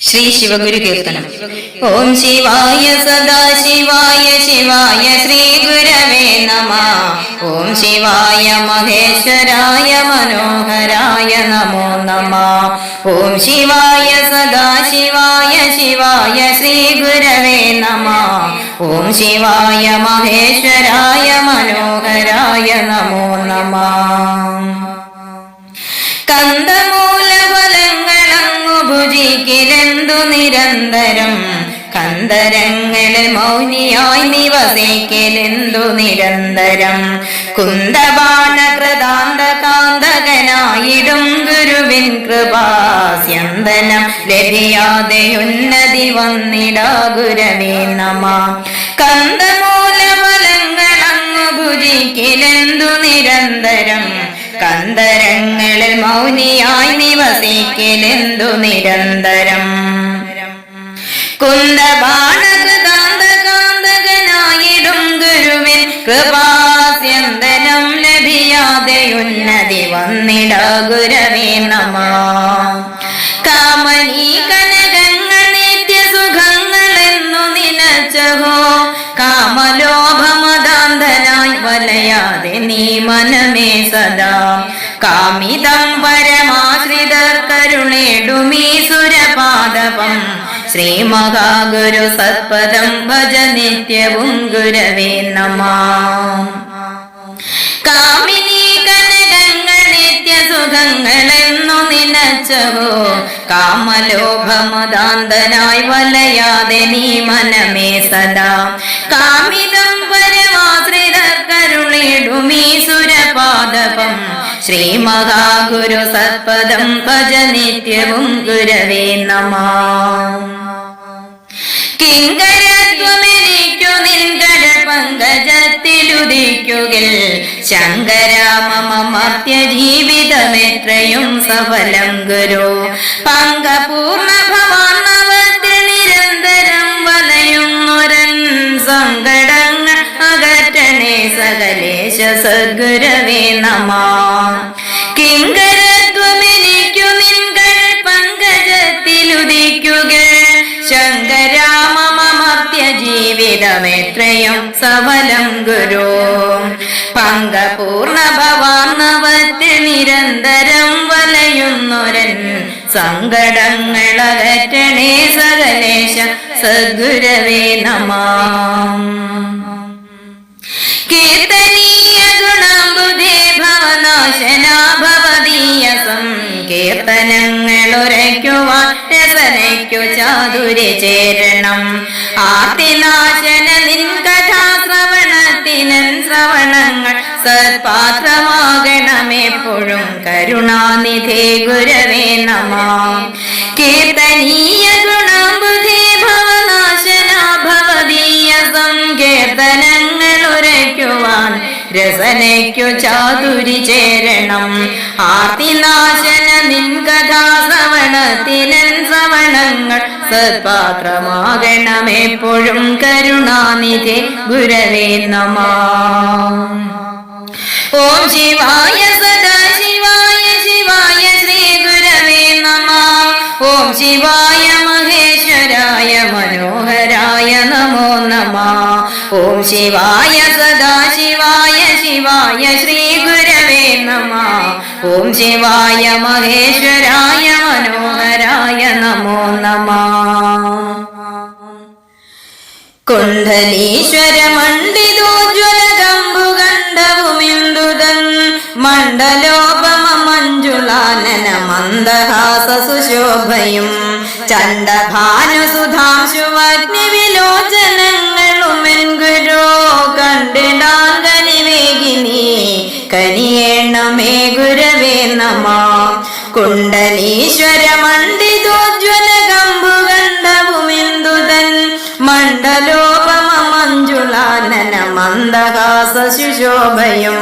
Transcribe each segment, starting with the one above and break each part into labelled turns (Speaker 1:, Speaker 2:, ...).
Speaker 1: ശ്രീ ശിവഗുരു കീർത്തനം ഓം ശിവായ സദാ ശിവായ ശ്രീ ഗുരവേ നമ. ഓം ശിവായ മഹേശ്വരായ മനോഹരായ നമോ നമ. ഓം ശിവായ സദാ ശിവായ ശ്രീ ഗുരവേ നമ. ഓം ശിവായ മഹേശ്വരായ മനോഹരായ നമോ നമ. കന്ദമൂലഫലങ്ങളങ്ങു ഭുജിക്കിലെന്തു നിരന്തരം? കന്ദരങ്ങളിൽ മൗനിയായി നിവസിക്കലെന്തു നിരന്തരം? കുന്തബാണകൃതാന്ത കാന്തകനായിടും ഗുരുവിൻ കൃപാസ്യന്തനം. ലഭിയാതെ ഉന്നതി വന്നിടാ ഗുരവേ നമ. കന്ദമൂലഫലങ്ങളങ്ങു ഭുജിക്കലെന്തു നിരന്തരം? കന്തരങ്ങളിൽ മൗനിയായി നിവസിക്കലെന്തു നിരന്തരം? കുന്തപാണകാന്തകാന്തകനായിടും ഗുരുവിൻ കൃപാസ്യന്തനം ലഭിയാതെ ഉന്നതി വന്നിട ഗുരവേ നമ. കാമനീ കനകങ്ങൾ നിത്യസുഖങ്ങളെന്നു നിനച്ചഹോ? നീ മനമേ സദാ. കാമിതം പരമാശ്രിതർ കരുണേടുമീ സുരപാദപം ശ്രീ മഹാഗുരു സത്പദം ഭജ നിത്യവും ഗുരവേ നമ. കാമിനി കനകങ്ങൾ നിത്യസുഖങ്ങളെന്നു നിനച്ചവോ? കാമലോഭമദാന്തനായി വലയാതെ നീ മനമേ സദാ. കാമിതം പരമാശ്രിതർ കരുണേടുമീ സുരപാദപം. ശ്രീ മഹാഗുരു സത്പദം ഭജ നിത്യവും ഗുരവേ നമ. കിങ്കരത്വമെനിക്കു നിൻകര പങ്കജത്തിലുദിക്കുകിൽ ശങ്കരാമമത്യ ജീവിതമെത്രയും സഫലം ഗുരു. പങ്കപൂർണ ഭവാന്നവത്തിൽ നിരന്തരം വലയുന്നൊരൻ സങ്കടങ്ങൾ അകറ്റണേ സകലേശ സദ്ഗുരവേ നമ. കിങ്കരത്വമെനിക്കു ജീവിതമെത്രയും സവലം ഗുരു. പങ്കപൂർണ ഭവാർണവത്തിൽ നിരന്തരം വലയുന്നൊരൻ. സങ്കടങ്ങളകറ്റണേ സകലേശ സദ്ഗുരവേ നമ. കീർത്തനീയ ഗുണാംബുധേ ഭവനാശനാഭവ രസനയ്ക്കു ചാതുരി ചേരണം. ആർത്തിനാശന നിൻ കഥാശ്രവണത്തിനൻ ശ്രവണങ്ങൾ സത്പാത്രമാകണമെപ്പോഴും കരുണാനിധേ ഗുരവേ നമ. കീർത്തനീയ ഗുണാംബുധേ ഭവനാശന ഭവതീയ സങ്കീർത്തനങ്ങൾ ഉരയ്ക്കുവാൻ രസനയ്ക്കു ചാതുരി ചേരണം. ആർത്തിനാശന നിൻ കഥാശ്രവണത്തിനൻ ശ്രവണങ്ങൾ സത്പാത്രമാകണമെപ്പോഴും കരുണാനിധി ഗുരവേ നമ ഓം ശിവായ സദാ ശിവായ ശിവായ ശ്രീ ഗുരവേ നമ. ഓം ശിവായ മഹേശ്വരായ മനോഹരായ നമോ നമ. ഓം ശിവായ സദാശിവായ ശിവായ ശ്രീ ഗുരവേ നമ. ഓം ശിവായ മഹേശ്വരായ മനോഹരായ നമോ നമ. കുണ്ഡലീശ്വര മണ്ഡിതോജ്വല കമ്പുകണ്ഡവുമിന്ദുതൻ മണ്ഡലോപമ മഞ്ജുളാനന മന്ദഹാസ സുശോഭയും. ചണ്ഡഭാനുസുധാംശുവഗ്നി വിലോചനങ്ങളുമെൻ ഗുരോ കണ്ടിടാൻ കനിവേഗിനി കനിയേണമേ ഗുരവേ നമ. കുണ്ടലീശ്വര മണ്ഡിതോജ്വല കമ്പുകണ്ഡവുമിന്ദുതൻ മണ്ഡലോപമ മഞ്ജുളാനന മന്ദഹാസ ശുശോഭയും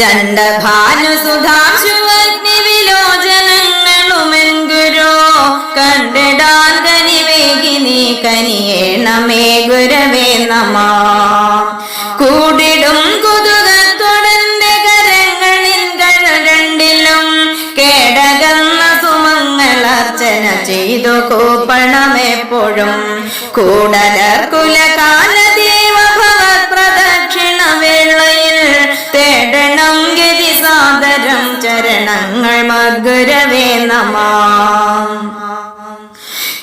Speaker 1: ചണ്ഡഭാനുസുധാശുവഗ്നി വിലോചനങ്ങളുമെൻ കണ്ടിടാൻ കനിവേഗിനി കനിയേണമേ ഗുരവേ നമ. കൂടിടും കുതുകത്തൊടന്റെ കരങ്ങളിൽ കഴരണ്ടിലും കേടകന്ന സുമങ്ങളർച്ചന ചെയ്തു കൂപ്പണമെപ്പോഴും. കൂടലർ ചരണങ്ങൾ മധുരവേ നമാം.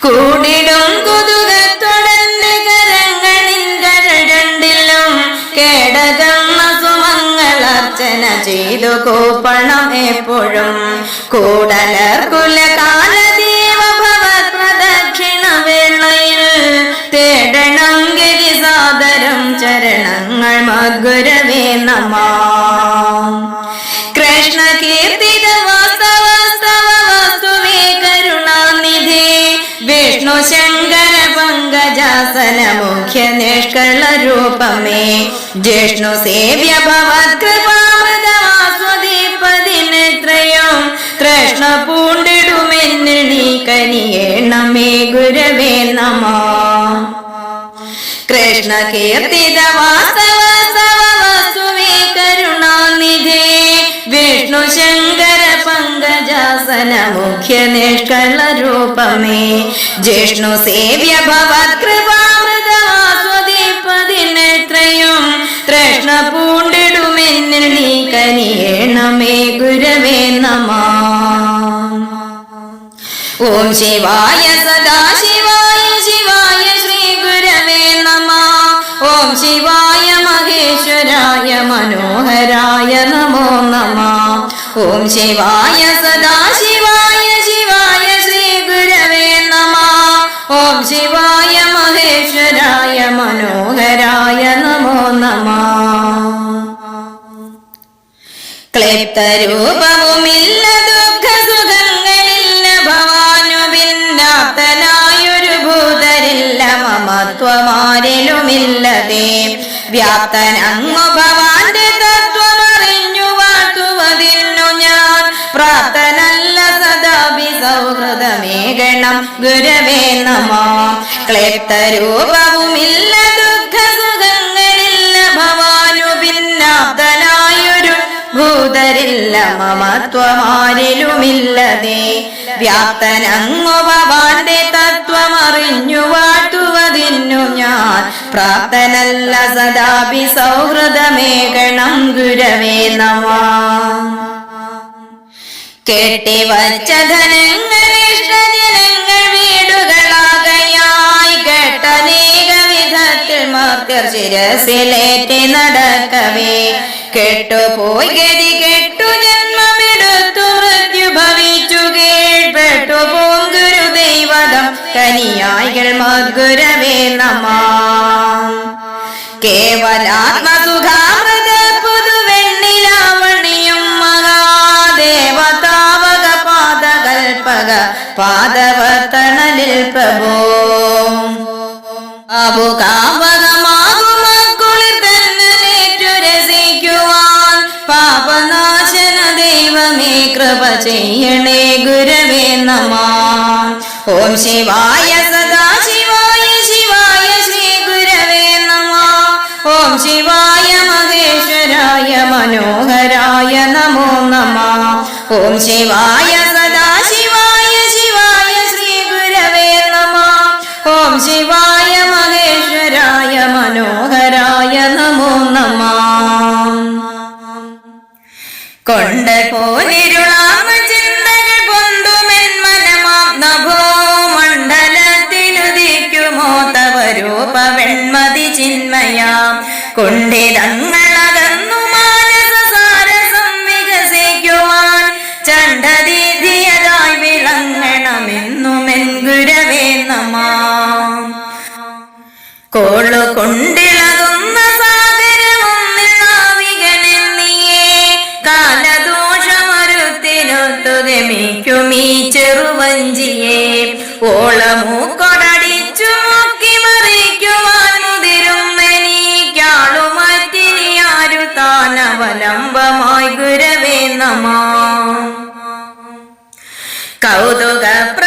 Speaker 1: കൂടിടും കുതുകത്തൊടന്റെ കരങ്ങളിൽ കരൾ രണ്ടിലും കേടകമ്മ സുമങ്ങളർച്ചന ചെയ്തു കൂപ്പണം എപ്പോഴും. കൂടലർ വേളയിൽ തേടണം ഗതി ചരണങ്ങൾ മധുരവേ നമാം. മുഖ്യ നിഷ്കള രൂപമേ ജിഷ്ണു സേവ്യ ഭവത്കൃപാമൃതമാസ്വദീപതിനെത്രയും കൃഷ്ണ പൂണ്ടിടുമെന്നി കനിയേണമേ ഗുരവേ നമോ. കൃഷ്ണ കീർത്തിത വാസവ സവസുവേ കരുണാനിധേ. വിഷ്ണു ശങ്കര പങ്കജാസന മുഖ്യ നിഷ്കള രൂപമേ ജിഷ്ണു സേവ്യ ഭവത്കൃപാമൃതമാസ്വദീപതിനെത്രയും ഗുരവേ നമ. ഓം ശിവായ സദാശിവായ ശിവായ ശ്രീ ഗുരവേ നമ. ഓം ശിവായ മഹേശ്വരായ മനോഹരായ നമോ നമ. ഓം ശിവായ സദാശിവായ ശിവായ ശ്രീ ഗുരവേ നമ. ഓം ശിവായ മഹേശ്വരായ മനോഹരായ ക്ലിപ്തരൂപവുമില്ല ദുഃഖ സുഖങ്ങളില്ല ഭവാനുഭിന്നാപ്തനായൊരു ഭൂതരില്ല മമത്വമാരിലുമില്ലതേ. വ്യാപ്തനങ്ങു ഭവാന്റെ തത്വമറിഞ്ഞു വാട്ടുവതിന്നു ഞാൻ. പ്രാപ്തനല്ല സദാപി സൗഹൃദമേകണം ഗുരവേ നമ. ക്ലിപ്തരൂപവുമില്ല ഭൂതരില്ല മമത്വമാരിലുമില്ലതേ. വ്യാപ്തനങ്ങുവാന്റെ തത്വമറിഞ്ഞു വാട്ടുവതിന്നു ഞാൻ. പ്രാപ്തനല്ല സദാപി സൗഹൃദമേകണം ഗുരവേ നമാ. കെട്ടിവച്ച ധനങ്ങൾ വിധത്തിൽ മാർക്കർ ശിരസിലേറ്റി നടക്കവേ. കെട്ടുപോയി ഗതി കെട്ടു ജന്മമെടുത്തു മൃത്യു ഭവിച്ചു കീഴ്പ്പെട്ടു പോം ദൈവതം. കനിയായികൾ മധുരവേ നമ. കേവലാത്മസുഖാമൃത പുതുവെണ്ണിലാവണിയും മഹാദേവതാവക പാപനാശന ദൈവമേ ചെയ്യണേ ഗുരവേ നമ. ഓം ശിവായ സദാ ശിവായ ശിവായ ശ്രീ ഗുരവേ നമ. ഓം ശിവായ മഹേശ്വരായ മനോഹരായ നമോ നമ. ഓം ശിവായ കോളു കൊണ്ടിളകുന്ന സാഗരമൊന്നിൽ നാവികനെന്നിയേ ഗമിക്കുമീ ചെറുവഞ്ചിയെ. ഓളമൂക്കൊടടിച്ചു മുക്കി മറിക്കുവാൻ മുതിരുന്നെനിക്കാളുമറ്റിനി ആരു താനവലംബമായി ഗുരവേ നമാ. കൗതുകപ്രദമേതു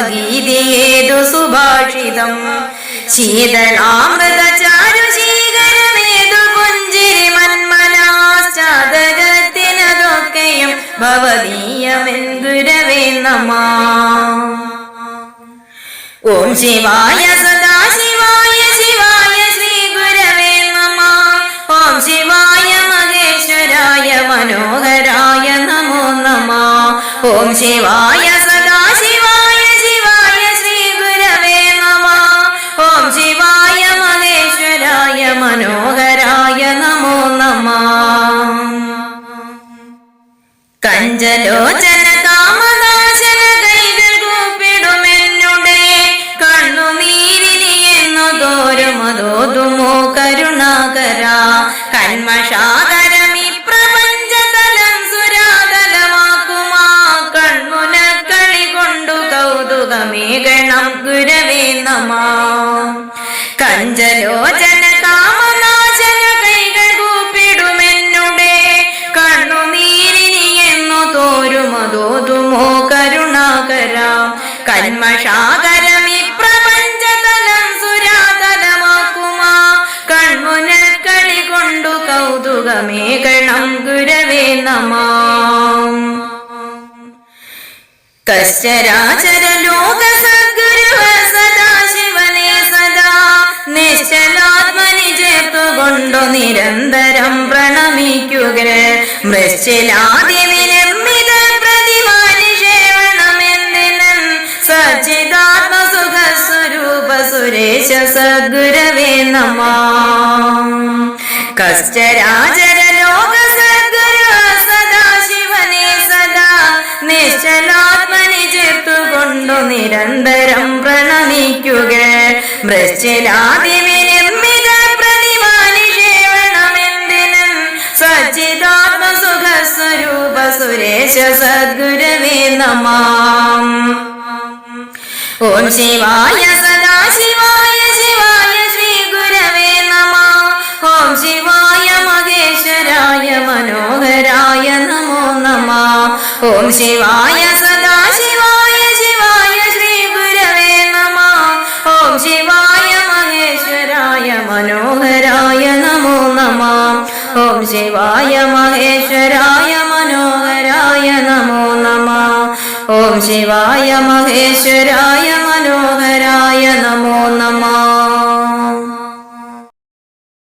Speaker 1: ഭഗവത്ഗീതയേതു സുഭാഷിതം. ശീതളാമൃത ചാരു ശീകരമേതു പുഞ്ചിരി മന്മനാശ്ചാതകത്തിനതൊക്കെയും ഭവതീയമെൻ ഗുരവേ നമ. ഓം ശിവായ സദാശിവായ ശിവായ ശ്രീ ഗുരവേ നമ. ഓം ശിവായ മഹേശ്വരായ മനോഹരായ നമോ നമ. ഓം ശിവായ കഞ്ചലോചന കാമനാശന കൈകൾ കൂപ്പിടുമെന്നുടെ കണ്ണുനീരിനി എന്നു തോരുമതോതുമോ കരുണാകര. കന്മഷാകരം കശ്ചരാചര ലോക സദ്ഗുരുവ സദാശിവനെ സദാ. നിശ്ചലാത്മനി ചേർത്തുകൊണ്ടു നിരന്തരം പ്രണമിക്കുക. മൃശ്ചിലാതി വിരമ്മിത പ്രതിമാനിഷേവണമെന്നിനൻ സച്ചിദാത്മ സുഖ സ്വരൂപ സുരേശ സദ്ഗുരവേ നമ. കശ്ചരാചര ലോക സദ്ഗുരു സദാശിവനെ സദാ. നിശ്ചലാത്മനി ചേർത്തുകൊണ്ടു നിരന്തരം പ്രണമിക്കുക. മൃശ്ചിലാതി വിരമ്മിത പ്രതിമാനിഷേവണമെന്തിനും സച്ചിദാത്മ സുഖ സ്വരൂപ സുരേശ സദ്ഗുരവേ നമാം. ഓം ശിവായ സദാശിവായ ശിവായ ശ്രീ ഗുരവേ നമ. ഓം ശിവായ മഹേശ്വരായ മനോഹരായ നമോ നമ. ഓം ശിവായ നമ ഓം ശിവായ മഹേശ്വരായ മനോഹരായ നമോ നമ. ഓം ശിവായ മഹേശ്വരായ മനോഹരായ നമോ നമ.